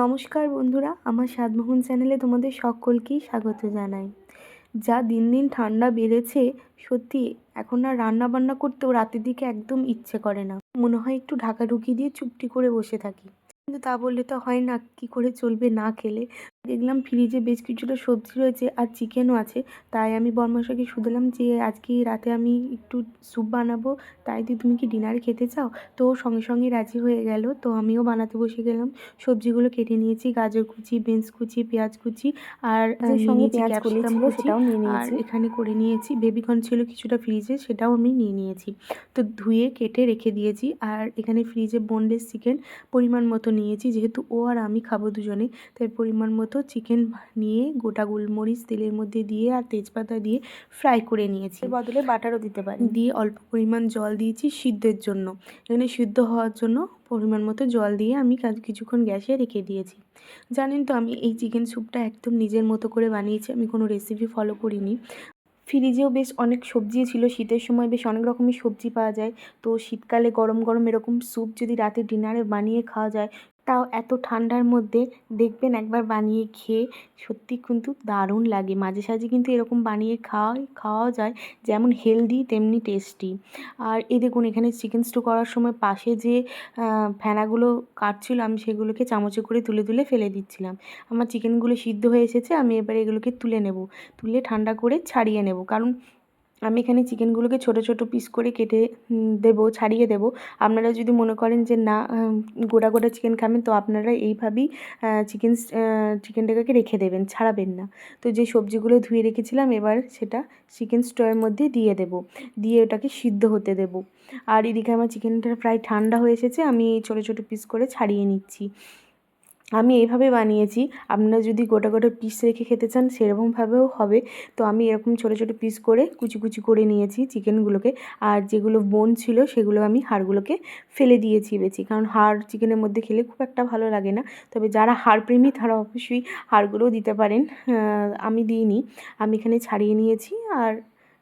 নমস্কার বন্ধুরা, আমার সাতমোহন চ্যানেলে তোমাদের সকলকেই স্বাগত জানাই। যা দিন দিন ঠান্ডা বেড়েছে, সত্যি এখন আর রান্না বান্না করতেও রাতের দিকে একদম ইচ্ছে করে না। মনে হয় একটু ঢাকা ঢুকি দিয়ে চুপটি করে বসে থাকি। কিন্তু তা বললে তো হয় না, কী করে চলবে না খেলে? দেখলাম ফ্রিজে বেশ কিছুটা সবজি রয়েছে আর চিকেনও আছে। তাই আমি বরমশাইকে শুধলাম যে আজকে রাতে আমি একটু স্যুপ বানাবো তাই তুই তুমি কি ডিনার খেতে চাও? তো সঙ্গে সঙ্গে রাজি হয়ে গেল তো আমিও বানাতে বসে গেলাম। সবজিগুলো কেটে নিয়েছি গাজর কুচি বিনস কুচি পেঁয়াজ কুচি আর সঙ্গে ক্যাপসিকাম কুচি সেটাও নিয়ে আর এখানে করে নিয়েছি বেবিকর্ন ছিল কিছুটা ফ্রিজে সেটাও আমি নিয়ে নিয়েছি। তো ধুয়ে কেটে রেখে দিয়েছি আর এখানে ফ্রিজে বোনলেস চিকেন পরিমাণ মতো নিয়েছি যেহেতু ও আর আমি খাব দুজনে তাই পরিমাণ মতো চিকেন নিয়ে গোটা গোলমরিচ তেলের মধ্যে দিয়ে আর তেজপাতা দিয়ে ফ্রাই করে নিয়েছি। এর বদলে বাটারও দিতে পারি। দিয়ে অল্প পরিমাণ জল দিয়েছি সিদ্ধের জন্য। এখানে সিদ্ধ হওয়ার জন্য পরিমাণ মতো জল দিয়ে আমি কাজ- কিছুক্ষণ গ্যাসে রেখে দিয়েছি। জানেন তো আমি এই চিকেন স্যুপটা একদম নিজের মতো করে বানিয়েছি আমি কোনো রেসিপি ফলো করিনি। ফ্রিজেও বেশ অনেক সবজি ছিল শীতের সময় বেশ অনেক রকমের সবজি পাওয়া যায়। তো শীতকালে গরম গরম এরকম স্যুপ যদি রাতে ডিনারে বানিয়ে খাওয়া যায় তাও এত ঠান্ডার মধ্যে দেখবেন একবার বানিয়ে খেয়ে সত্যি কিন্তু দারুণ লাগে। মাঝে সাঝে কিন্তু এরকম বানিয়ে খাওয়াই, খাওয়াও যায়, যেমন হেলদি তেমনি টেস্টি আর এই দেখুন, এখানে চিকেন স্টু করার সময় পাশে যে ফেনাগুলো কাটছিল, আমি সেগুলোকে চামচে করে তুলে তুলে ফেলে দিচ্ছিলাম। আমার চিকেনগুলো সিদ্ধ হয়ে এসেছে, আমি এবার এগুলোকে তুলে নেব। তুলে ঠান্ডা করে ছাড়িয়ে নেব। কারণ আমি এখানে চিকেনগুলোকে ছোট ছোট পিস করে কেটে দেবো, ছাড়িয়ে দেবো। আপনারা যদি মনে করেন যে না গোটা গোটা চিকেন খাবেন, তো আপনারা এইভাবেই চিকেন চিকেনটাকে রেখে দেবেন, ছাড়াবেন না। তো যে সবজিগুলো ধুয়ে রেখেছিলাম, এবার সেটা চিকেন স্টোয়ের মধ্যে দিয়ে দেবো। দিয়ে ওটাকে সিদ্ধ হতে দেবো। আর এদিকে আমার চিকেনটা প্রায় ঠান্ডা হয়ে এসেছে, আমি ছোটো ছোটো পিস করে ছাড়িয়ে নিচ্ছি। আমি এইভাবে বানিয়েছি। আপনারা যদি গোটা গোটা পিস রেখে খেতে চান সেরকমভাবেও হবে। তো আমি এরকম ছোটো ছোটো পিস করে কুচি কুচি করে নিয়েছি চিকেনগুলোকে আর যেগুলো বোন ছিল, সেগুলো আমি হাড়গুলোকে ফেলে দিয়েছি বেছি কারণ হাড় চিকেনের মধ্যে খেলে খুব একটা ভালো লাগে না। তবে যারা হাড় প্রেমী তারা অবশ্যই হাড়গুলোও দিতে পারেন। আমি দিইনি। আমি এখানে ছাড়িয়ে নিয়েছি আর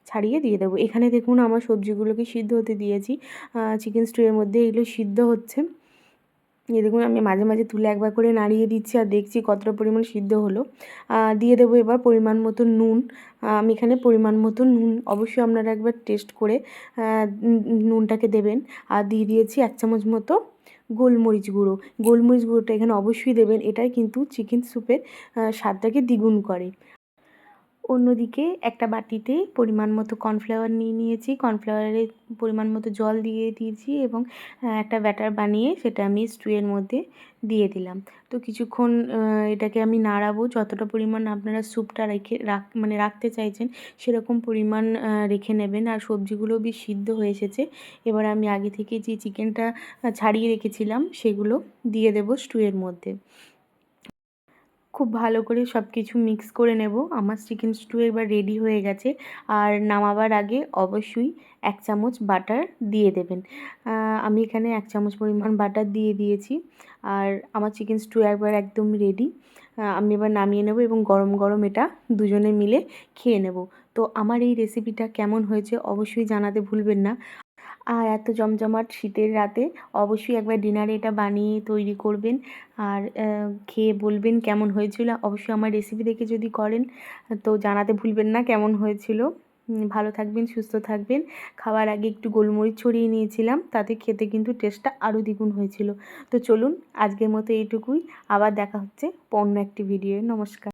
ছাড়িয়ে দিয়ে দেবো। এখানে দেখুন, আমার সবজিগুলোকে সিদ্ধ হতে দিয়েছি। চিকেন স্টুয়ের মধ্যে এগুলো সিদ্ধ হচ্ছে। এই দেখুন, আমি মাঝে মাঝে তুলে একবার করে নাড়িয়ে দিচ্ছি আর দেখছি কতটা পরিমাণ সিদ্ধ হলো। দিয়ে দেবো এবার পরিমাণ মতো নুন। আমি এখানে পরিমাণ মতো নুন অবশ্যই আপনারা একবার টেস্ট করে নুনটাকে দেবেন। আর দিয়ে দিয়েছি এক চামচ মতো গোলমরিচ গুঁড়ো। গোলমরিচ গুঁড়োটা এখানে অবশ্যই দেবেন, এটাই কিন্তু চিকেন স্যুপের স্বাদটাকে দ্বিগুণ করে। অন্যদিকে একটা বাটিতে পরিমাণ মতো কর্নফ্লাওয়ার নিয়ে নিয়েছি। কর্নফ্লাওয়ারের পরিমাণ মতো জল দিয়ে দিয়েছি এবং একটা ব্যাটার বানিয়ে সেটা আমি স্টুয়ের মধ্যে দিয়ে দিলাম। তো কিছুক্ষণ এটাকে আমি নাড়াবো। যতটা পরিমাণ আপনারা স্যুপটা রেখে রাখ মানে রাখতে চাইছেন সেরকম পরিমাণ রেখে নেবেন। আর সবজিগুলো বেশ সিদ্ধ হয়ে এসেছে। এবার আমি আগে থেকে যে চিকেনটা ছাড়িয়ে রেখেছিলাম সেগুলো দিয়ে দেবো স্টুয়ের মধ্যে। খুব ভালো করে সব কিছু মিক্স করে নেব। আমার চিকেন স্টু এবার রেডি হয়ে গেছে। আর নামাবার আগে অবশ্যই এক চামচ বাটার দিয়ে দেবেন। আমি এখানে এক চামচ পরিমাণ বাটার দিয়ে দিয়েছি। আর আমার চিকেন স্টু একবার একদম রেডি আমি এবার নামিয়ে নেব এবং গরম গরম এটা দুজনে মিলে খেয়ে নেব। তো আমার এই রেসিপিটা কেমন হয়েছে অবশ্যই জানাতে ভুলবেন না। আর এত জমজমাট শীতের রাতে অবশ্যই একবার ডিনারে এটা বানিয়ে তৈরি করবেন। আর খেয়ে বলবেন কেমন হয়েছিল। অবশ্যই আমার রেসিপি দেখে যদি করেন, তো জানাতে ভুলবেন না কেমন হয়েছিল। ভালো থাকবেন, সুস্থ থাকবেন। খাওয়ার আগে একটু গোলমরিচ ছড়িয়ে নিয়েছিলাম, তাতে খেতে কিন্তু টেস্টটা আরও দ্বিগুণ হয়েছিল। তো চলুন, আজকের মতো এইটুকুই। আবার দেখা হচ্ছে অন্য একটি ভিডিও নমস্কার।